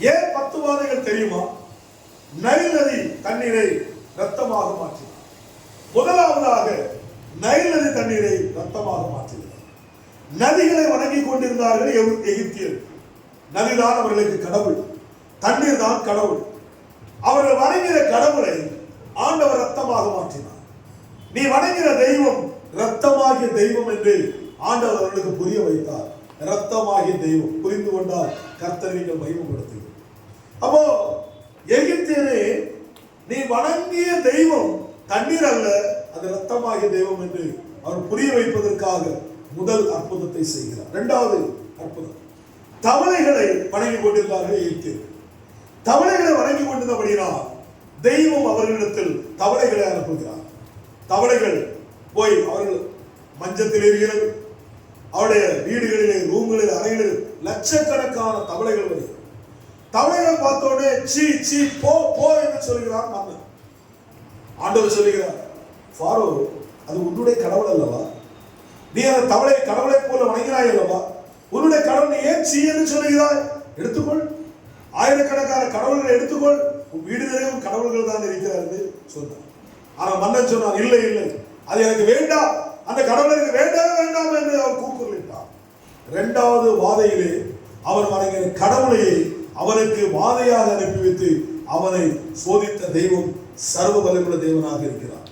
ஏன் பத்து வாதைகள் தெரியுமா? நைல் நதி தண்ணீரை ரத்தமாக மாற்றினார். முதலாவதாக நைல் நதி தண்ணீரை ரத்தமாக மாற்றினார். நதிகளை வணங்கி கொண்டிருந்தார்கள் எகு- எகிப்தியர். நதிதான் அவர்களுக்கு கடவுள். தண்ணீர் தான் கடவுள். அவர்கள் வணங்கிற கடவுளை ஆண்டவர் ரத்தமாக மாற்றினார். நீ வணங்கிற தெய்வம் ரத்தமாகிய தெய்வம் என்று ஆண்டவர் அவர்களுக்கு புரிய வைத்தார். ரத்தமாகிய தெய்வம். புரிந்து கொண்டால் கர்த்தர் நீங்கள் மகிமப்படுத்துகிறார் அப்போ எகிப்தியரே நீ வணங்கிய தெய்வம் தண்ணீர் அல்ல அது ரத்தமாகிய தெய்வம் என்று அவர் புரிய வைப்பதற்காக முதல் அற்புதத்தை செய்கிறார். இரண்டாவது அற்புதம் தவளைகளை வணங்கி கொண்டிருந்தார்கள் எகிப்தியர். தவளைகளை வணங்கி கொண்டிருந்தபடினால் தெய்வம் அவர்களிடத்தில் தவளைகளை அனுப்புகிறார். தவளைகள் போய் அவர்கள் மஞ்சத்தில் இருக்கிறது அவருடைய வீடுகளிலே ரூம்களில் அறைகளில் லட்சக்கணக்கான தவளைகள் வருகிறது. தவளைகள் பார்த்த உடனே சீ சீ போ போ என்று சொல்கிறார் மன்னன் ஆண்டவர் சொல்லுகிறார் ஃபாரோ அது உன்னுடைய கடவுள் அல்லவா? நீ அந்த தவளை கடவுளை போல வணங்கினாய் அல்லவா? உன்னுடைய கடவுள் நீ ஏன் சீ என்று சொல்லுகிறாய் எடுத்துக்கொள். ஆயிரக்கணக்கான கடவுள்களை எடுத்துக்கொள். உன் வீடு நிறையும் கடவுள்கள் தான் இருக்கிறார் என்று சொன்னார். ஆனால் மன்னன் சொன்னார் இல்லை இல்லை. அது எனக்கு வேண்டாம். அந்த கடவுள் எனக்கு வேண்டாம் வேண்டாம் என்று அவர் கூக்குரலிட்டார். இரண்டாவது வாதையிலே அவர் வணங்கின கடவுளையை அவனுக்கு வாதையாக அனுப்பி வைத்து அவனை சோதித்த தெய்வம் சர்வ வலிமுள்ள தெய்வனாக இருக்கிறார்.